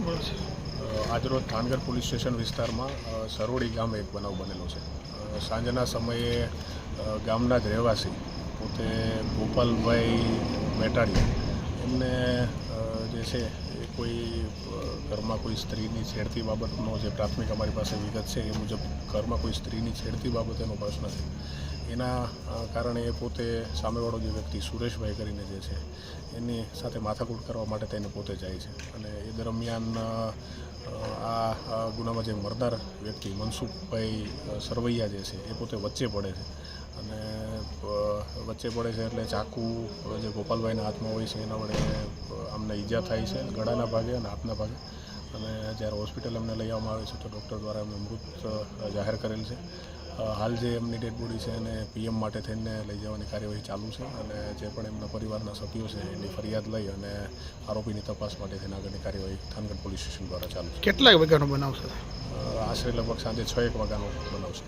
આજરોજ થાનગર police station વિસ્તારમાં સરોડી ગામે એક બનાવ બનેલો છે. સાંજના સમયે ગામના જ રહેવાસી પોતે ગોપાલભાઈ મેટાડિયા એમને જે છે, એ કોઈ ઘરમાં કોઈ સ્ત્રીની છેડતી બાબતનો જે પ્રાથમિક અમારી પાસે વિગત છે, એ મુજબ ઘરમાં કોઈ સ્ત્રીની છેડતી બાબતેનો પ્રશ્ન છે. એના કારણે એ પોતે સામેવાળો જે વ્યક્તિ સુરેશભાઈ કરીને જે છે, એની સાથે માથાકૂટ કરવા માટે તેને પોતે જાય છે. અને એ દરમિયાન આ ગુનામાં જે મરદાર વ્યક્તિ મનસુખભાઈ સરવૈયા જે છે, એ પોતે વચ્ચે પડે છે. વચ્ચે પડે છે એટલે ચાકુ જે ગોપાલભાઈના હાથમાં હોય છે એના વડે અમને ઈજા થાય છે ગળાના ભાગે અને હાથના ભાગે. અને જ્યારે હોસ્પિટલ અમને લઈ આવવામાં આવે છે તો ડૉક્ટર દ્વારા અમે મૃત જાહેર કરેલ છે. હાલ જે એમની ડેડ બોડી છે એને પીએમ માટે થઈને લઈ જવાની કાર્યવાહી ચાલુ છે. અને જે પણ એમના પરિવારના સભ્યો છે એની ફરિયાદ લઈ અને આરોપીની તપાસ માટે થઈને આગળની કાર્યવાહી થાનગઢ પોલીસ સ્ટેશન દ્વારા ચાલુ છે. કેટલા વાગ્યાનો બનાવશે આશરે લગભગ સાંજે છ એક વાગ્યાનો બનાવ છે.